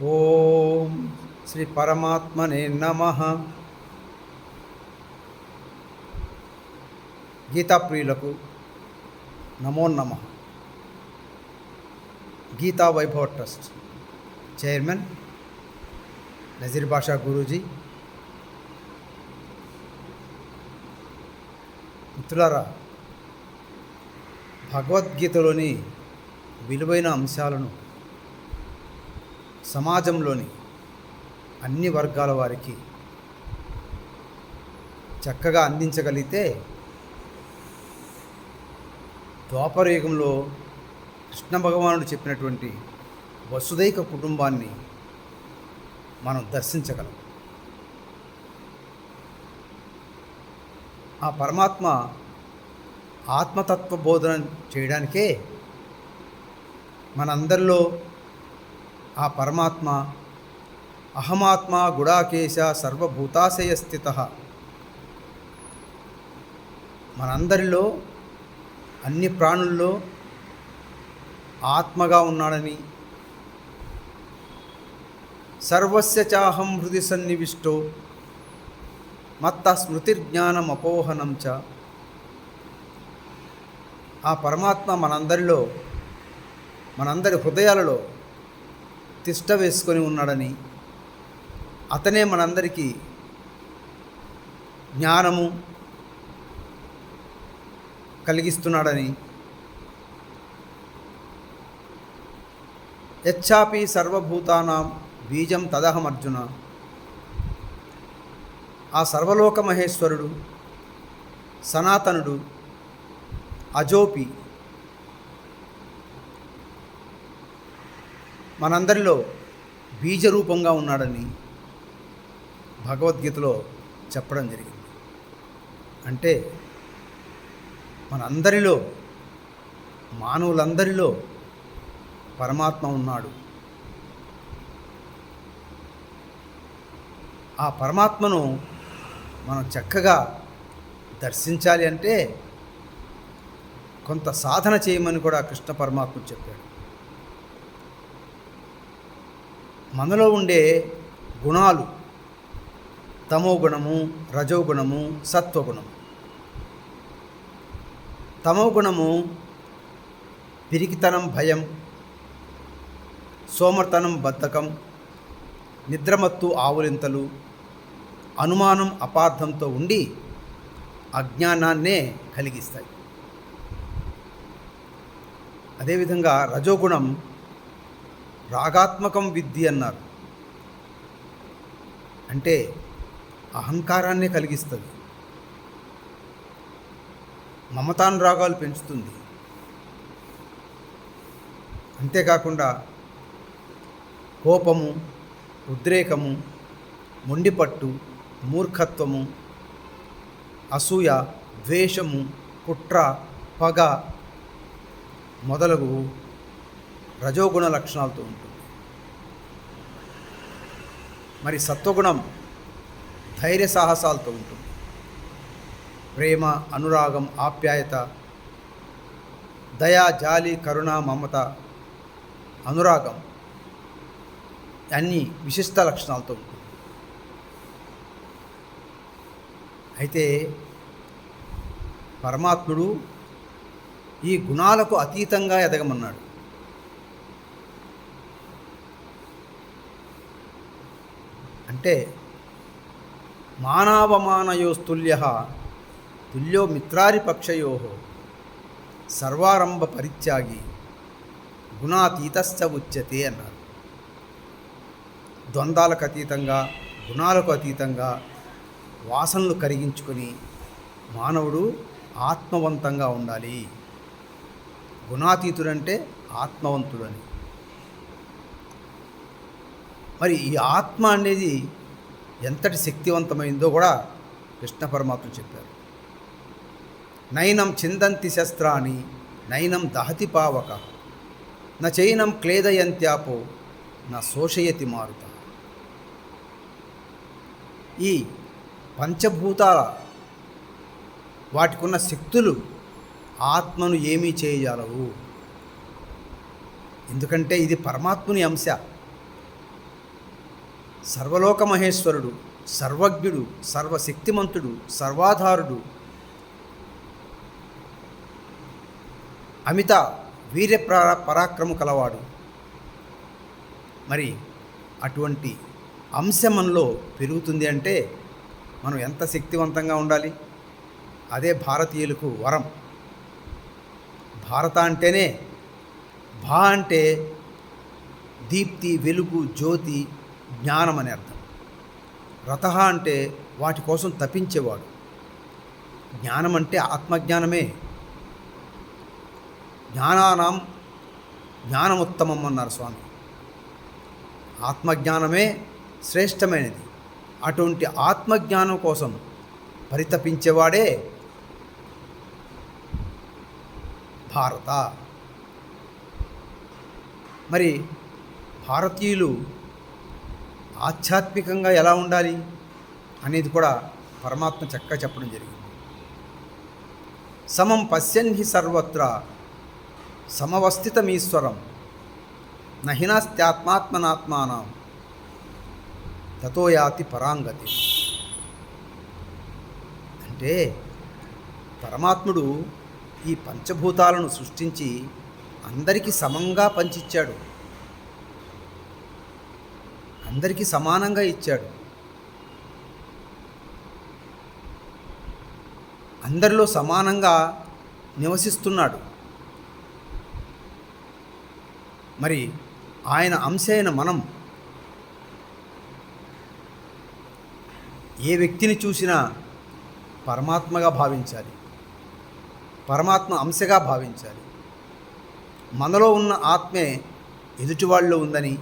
ఓం శ్రీ పరమాత్మనే నమ. గీతాప్రియులకు నమో నమ. Gita Vaibhava trust chairman Nazeer Basha Guruji. మిత్రులారా భగవద్గీతలోని విలువైన అంశాలను సమాజంలోని అన్ని వర్గాల వారికి చక్కగా అందించగలిగితే ద్వాపరయుగంలో కృష్ణ భగవానుడు చెప్పినటువంటి వసుదైక కుటుంబాన్ని మనం దర్శించగలం. ఆ పరమాత్మ ఆత్మతత్వ బోధన చేయడానికే మనందరిలో ఆ పరమాత్మ అహమాత్మ గుడాకేశ సర్వభూతాశయ స్థిత మనందరిలో అన్ని ప్రాణుల్లో ఆత్మగా ఉన్నాడని. సర్వస్య చాహం హృది సన్నివిష్టో మత్త స్మృతిర్జ్ఞానం అపోహనం చ. ఆ పరమాత్మ మనందరిలో మనందరి హృదయాలలో తిష్ట వేసుకొని ఉన్నాడని అతనే మనందరికీ జ్ఞానము కలిగిస్తున్నాడని యచ్చాపి సర్వభూతానాం బీజం తదహం అర్జున. ఆ సర్వలోక మహేశ్వరుడు సనాతనుడు అజోపి మనందరిలో బీజరూపంగా ఉన్నాడని భగవద్గీతలో చెప్పడం జరిగింది. అంటే మనందరిలో మానవులందరిలో పరమాత్మ ఉన్నాడు. ఆ పరమాత్మను మనం చక్కగా దర్శించాలి అంటే కొంత సాధన చేయమని కూడా కృష్ణ పరమాత్మ చెప్పాడు. మనలో ఉండే గుణాలు తమో గుణము రజోగుణము సత్వగుణము. తమో గుణము పిరికితనం భయం సోమర్తనం బద్ధకం నిద్రమత్తు ఆవులింతలు అనుమానం అపార్థంతో ఉండి అజ్ఞానాన్నే కలిగిస్తాయి. అదేవిధంగా రజోగుణం రాగాత్మకం విద్య అన్నారు. అంటే అహంకారాన్నే కలిగిస్తుంది. మమతానురాగాలు పెంచుతుంది. అంతేకాకుండా కోపము ఉద్రేకము మొండిపట్టు మూర్ఖత్వము అసూయ ద్వేషము కుట్ర పగ మొదలగు రజోగుణ లక్షణాలతో ఉంటుంది. మరి సత్వగుణం ధైర్య సాహసాలతో ఉంటుంది. ప్రేమ అనురాగం ఆప్యాయత దయా జాలి కరుణ మమత అనురాగం అన్ని విశిష్ట లక్షణాలతో ఉంటుంది. అయితే పరమాత్ముడు ఈ గుణాలకు అతీతంగా ఎదగమన్నాడు. అంటే మానావమానయోస్తుల్య తుల్యో మిత్రారిపక్షయో సర్వారంభ పరిత్యాగి గుణాతీతశ్చ ఉచ్యతే అన్నారు. ద్వంద్వాలకు అతీతంగా గుణాలకు అతీతంగా వాసనలు కరిగించుకొని మానవుడు ఆత్మవంతంగా ఉండాలి. గుణాతీతుడంటే ఆత్మవంతుడని. మరి ఈ ఆత్మ అనేది ఎంతటి శక్తివంతమైందో కూడా కృష్ణ పరమాత్మ చెప్పారు. నైనం చిందంతి శస్త్రాన్ని నైనం దహతి పావక న చైనం క్లేదయంత్యాపో నా శోషయతి మారుత. ఈ పంచభూతాల వాటికున్న శక్తులు ఆత్మను ఏమీ చేయజాలవు ఎందుకంటే ఇది పరమాత్ముని అంశ. సర్వలోకమహేశ్వరుడు సర్వజ్ఞుడు సర్వశక్తిమంతుడు సర్వాధారుడు. అమిత వీర్య పరాక్రము కలవాడు. మరి అటువంటి అంశం మనలో పెరుగుతుంది అంటే మనం ఎంత శక్తివంతంగా ఉండాలి? అదే భారతీయులకు వరం. భారత అంటేనే భా అంటే దీప్తి వెలుగు జ్యోతి జ్ఞానం అని అర్థం. రథ అంటే వాటి కోసం తప్పించేవాడు జ్ఞానం అంటే ఆత్మజ్ఞానమే. జ్ఞానానం జ్ఞానముత్తమం అన్నారు స్వామి. ఆత్మజ్ఞానమే శ్రేష్టమైనది. అటువంటి ఆత్మజ్ఞానం కోసం పరితపించేవాడే భారత. మరి భారతీయులు ఆధ్యాత్మికంగా ఎలా ఉండాలి అనేది కూడా పరమాత్మ చక్కగా చెప్పడం జరిగింది. సమం పశ్యన్ హి సర్వత్ర సమవస్థితమీశ్వరం నహినాస్త్యాత్మాత్మనాత్మానం తతో యాతి పరాంగతి. అంటే పరమాత్ముడు ఈ పంచభూతాలను సృష్టించి అందరికీ సమంగా పంచిచ్చాడు. అందరికీ సమానంగా ఇచ్చాడు. అందరిలో సమానంగా నివసిస్తున్నాడు. మరి ఆయన అంశ అయిన మనం ఏ వ్యక్తిని చూసినా పరమాత్మగా భావించాలి. పరమాత్మ అంశగా భావించాలి. మనలో ఉన్న ఆత్మే ఎదుటివాళ్ళలో ఉందని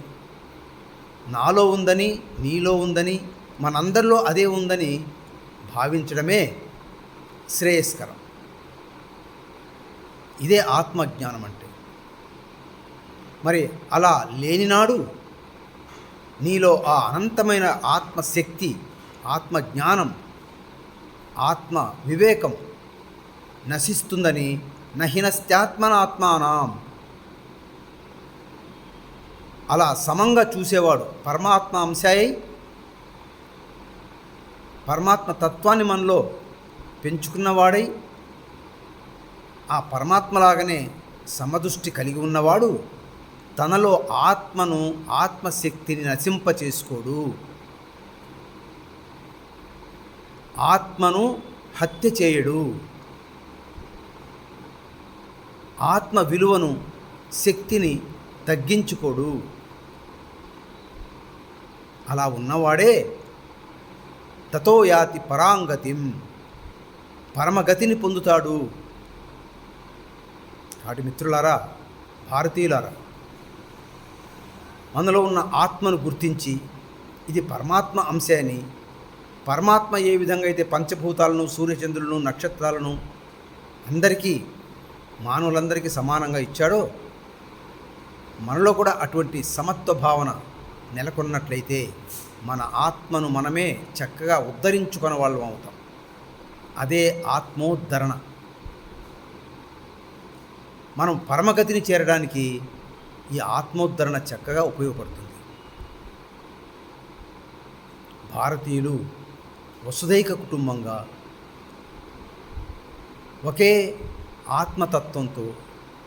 నాలో ఉందని నీలో ఉందని మనందరిలో అదే ఉందని భావించడమే శ్రేయస్కరం. ఇదే ఆత్మజ్ఞానం అంటే మరి అలా లేనినాడు నీలో ఆ అనంతమైన ఆత్మశక్తి ఆత్మజ్ఞానం ఆత్మ వివేకం నశిస్తుందని నహినస్త్యాత్మనాత్మానం అలా సమంగా చూసేవాడు. పరమాత్మ అంశాయి పరమాత్మ తత్వాన్ని మనలో పెంచుకున్నవాడై ఆ పరమాత్మలాగానే సమదృష్టి కలిగి ఉన్నవాడు తనలో ఆత్మను ఆత్మశక్తిని నశింపచేసుకోడు. ఆత్మను హత్య చేయడు. ఆత్మ విలువను శక్తిని తగ్గించుకోడు. అలా ఉన్నవాడే తతో యాతి పరాంగతిం పరమగతిని పొందుతాడు. కాటి మిత్రులారా భారతీయులారా మనలో ఉన్న ఆత్మను గుర్తించి ఇది పరమాత్మ అంశే అని పరమాత్మ ఏ విధంగా అయితే పంచభూతాలను సూర్యచంద్రులను నక్షత్రాలను అందరికీ మానవులందరికీ సమానంగా ఇచ్చాడో మనలో కూడా అటువంటి సమత్వ భావన నెలకొన్నట్లయితే మన ఆత్మను మనమే చక్కగా ఉద్ధరించుకున్న వాళ్ళు అవుతాం. అదే ఆత్మోద్ధరణ. మనం పరమగతిని చేరడానికి ఈ ఆత్మోద్ధరణ చక్కగా ఉపయోగపడుతుంది. భారతీయులు వసుదైక కుటుంబంగా ఒకే ఆత్మతత్వంతో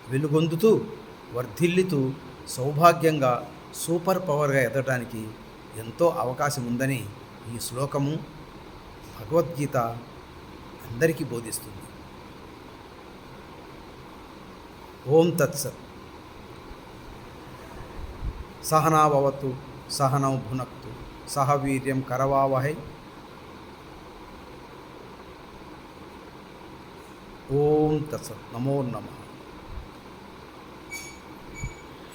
వెలుగొందుతూ వర్ధిల్లుతూ సౌభాగ్యంగా సూపర్ పవర్గా ఎదగడానికి ఎంతో అవకాశం ఉందని ఈ శ్లోకము భగవద్గీత అందరికీ బోధిస్తుంది. ఓం తత్సత్. సహనాభవతు సహనౌ భునక్తు సహ వీర్యం కరవావహై. ఓం తత్సత్. నమో నమః.